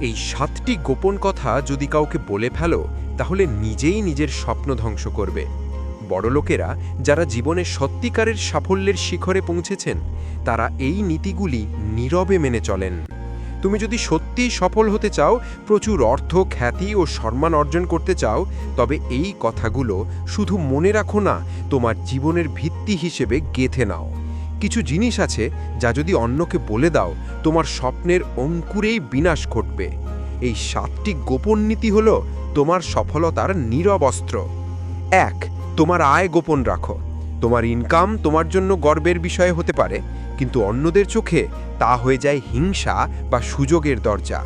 এই সাতটি গোপন কথা যদি কাউকে বলে ফেলো, তাহলে নিজেই নিজের স্বপ্ন ধ্বংস করবে। বড়লোকেরা যারা জীবনে সত্যিকারের সাফল্যের শিখরে পৌঁছেছেন, তারা এই নীতিগুলি নীরবে মেনে চলেন। তুমি যদি সত্যিই সফল হতে চাও, প্রচুর অর্থ, খ্যাতি ও সম্মান অর্জন করতে চাও, তবে এই কথাগুলো শুধু মনে রাখো না, তোমার জীবনের ভিত্তি হিসেবে গেথে নাও। কিছু জিনিস আছে যা যদি অন্যকে বলে দাও, তোমার স্বপ্নের অঙ্কুরেই বিনাশ ঘটবে। এই সাতটি গোপন নীতি হল তোমার সফলতার নীরব অস্ত্র। এক, তোমার আয় গোপন রাখো। তোমার ইনকাম তোমার জন্য গর্বের বিষয় হতে পারে, কিন্তু অন্যদের চোখে তা হয়ে যায় হিংসা বা সুযোগের দরজা।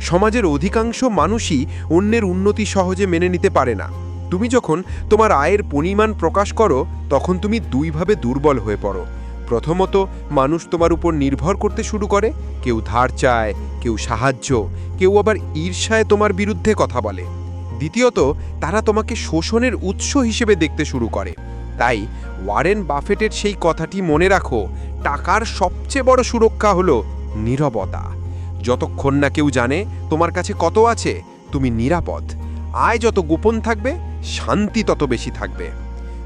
সমাজের অধিকাংশ মানুষই অন্যের উন্নতি সহজে মেনে নিতে পারে না। তুমি যখন তোমার আয়ের পরিমাণ প্রকাশ করো, তখন তুমি দুইভাবে দুর্বল হয়ে পড়ো। প্রথমত, মানুষ তোমার উপর নির্ভর করতে শুরু করে, কেউ ধার চায়, কেউ সাহায্য, কেউ আবার ঈর্ষায় তোমার বিরুদ্ধে কথা বলে। দ্বিতীয়ত, তারা তোমাকে শোষণের উৎস হিসেবে দেখতে শুরু করে। তাই ওয়ারেন বাফেটের সেই কথাটি মনে রাখো, টাকার সবচেয়ে বড় সুরক্ষা হলো নীরবতা। যতক্ষণ না কেউ জানে তোমার কাছে কত আছে, তুমি নিরাপদ। আয় যত গোপন থাকবে, শান্তি তত বেশি থাকবে।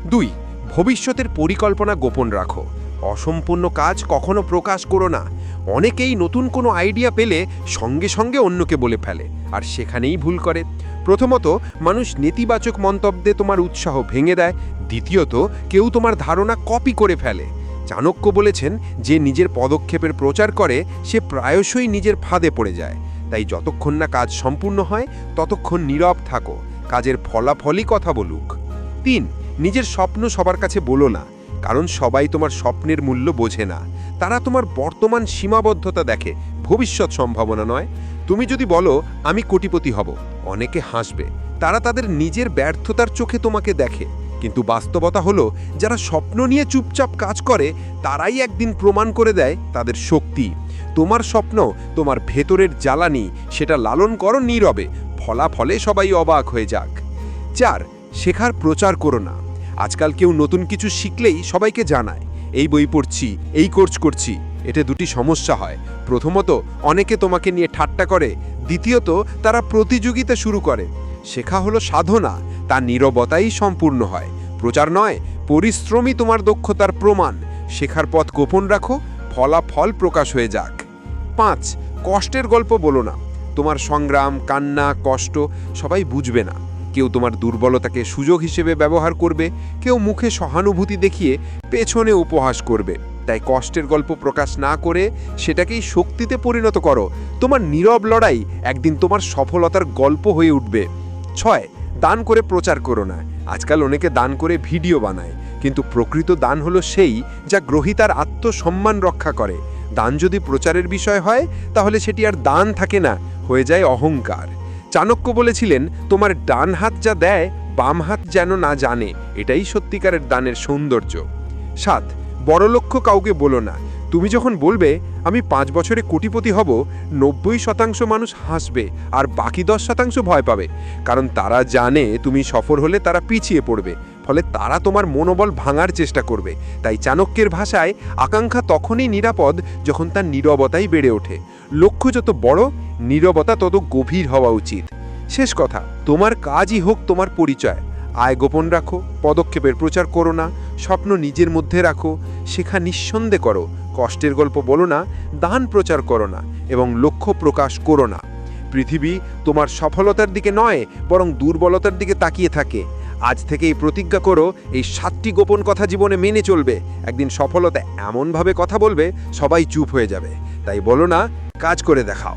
দুই, ভবিষ্যতের পরিকল্পনা গোপন রাখো। অসম্পূর্ণ কাজ কখনো প্রকাশ করো না। অনেকেই নতুন কোনো আইডিয়া পেলে সঙ্গে সঙ্গে অন্যকে বলে ফেলে, আর সেখানেই ভুল করে। প্রথমত, মানুষ নেতিবাচক মন্তব্যে তোমার উৎসাহ ভেঙে দেয়। দ্বিতীয়ত, কেউ তোমার ধারণা কপি করে ফেলে। চাণক্য বলেছেন, যে নিজের পদক্ষেপের প্রচার করে, সে প্রায়শই নিজের ফাঁদে পড়ে যায়। তাই যতক্ষণ না কাজ সম্পূর্ণ হয়, ততক্ষণ নীরব থাকো। কাজের ফলাফলই কথা বলুক। তিন, নিজের স্বপ্ন সবার কাছে বলো না। কারণ সবাই তোমার স্বপ্নের মূল্য বোঝে না। তারা তোমার বর্তমান সীমাবদ্ধতা দেখে। ভবিষ্যৎ সম্ভাবনা নয়। তুমি যদি বলো, আমি কোটিপতি হব। অনেকে হাসবে। তারা তাদের নিজের ব্যর্থতার চোখে তোমাকে দেখে। কিন্তু বাস্তবতা হলো, যারা স্বপ্ন নিয়ে চুপচাপ কাজ করে, তারাই একদিন প্রমাণ করে দেয় তাদের শক্তি। তোমার স্বপ্ন তোমার ভেতরের জ্বালানি, সেটা লালন করো নীরবে। ফলাফলে সবাই অবাক হয়ে যাক। চার, শেখার প্রচার করো না। আজকাল কেউ নতুন কিছু শিখলেই সবাইকে জানায়, এই বই পড়ছি, এই কোর্স করছি, এতে দুটি সমস্যা হয়। প্রথমত, অনেকে তোমাকে নিয়ে ঠাট্টা করে, দ্বিতীয়ত, তারা প্রতিযোগিতা শুরু করে। শেখা হলো সাধনা, তা নীরবতাই সম্পূর্ণ হয়। প্রচার নয়, পরিশ্রমই তোমার দক্ষতার প্রমাণ। শেখার পথ গোপন রাখো, ফলাফল প্রকাশ হয়ে যাক। পাঁচ, কষ্টের গল্প বলো না। তোমার সংগ্রাম, কান্না, কষ্ট সবাই বুঝবে না। কেউ তোমার দুর্বলতাকে সুযোগ হিসেবে ব্যবহার করবে, কেউ মুখে সহানুভূতি দেখিয়ে পেছনে উপহাস করবে। তাই কষ্টের গল্প প্রকাশ না করে সেটাকেই শক্তিতে পরিণত করো। তোমার নীরব লড়াই একদিন তোমার সফলতার গল্প হয়ে উঠবে। ছয়, দান করে প্রচার করো না। আজকাল অনেকে দান করে ভিডিও বানায়, কিন্তু প্রকৃত দান হলো সেই যা গ্রহিতার আত্মসম্মান রক্ষা করে। দান যদি প্রচারের বিষয় হয়, তাহলে সেটি আর দান থাকে না, হয়ে যায় অহংকার। চাণক্য বলেছিলেন, তোমার ডান হাত যা দেয়, বাম হাত যেন না জানে, এটাই সত্যিকারের দানের সৌন্দর্য। সাত বড় লক্ষ্য কাউকে বলো না। তুমি যখন বলবে, আমি পাঁচ বছরে কোটিপতি হব, নব্বই শতাংশ মানুষ হাসবে, আর বাকি দশ শতাংশ ভয় পাবে। কারণ তারা জানে তুমি সফর হলে তারা পিছিয়ে পড়বে। ফলে তারা তোমার মনোবল ভাঙার চেষ্টা করবে। তাই চাণক্যের ভাষায় আকাঙ্ক্ষা তখনই নিরাপদ যখন তার নীরবতাই বেড়ে ওঠে। লক্ষ্য যত বড়, নীরবতা তত গভীর হওয়া উচিত। শেষ কথা, তোমার কাজই হোক তোমার পরিচয়। আয় গোপন রাখো, পদক্ষেপের প্রচার করো না, স্বপ্ন নিজের মধ্যে রাখো, শেখা নিঃসন্দেহ করো, কষ্টের গল্প বলো না, দান প্রচার করো না, এবং লক্ষ্য প্রকাশ করো না। পৃথিবী তোমার সফলতার দিকে নয়, বরং দুর্বলতার দিকে তাকিয়ে থাকে। আজ থেকেই প্রতিজ্ঞা করো, এই সাতটি গোপন কথা জীবনে মেনে চলবে। একদিন সফলতা এমনভাবে কথা বলবে, সবাই চুপ হয়ে যাবে। তাই বলো না, কাজ করে দেখাও।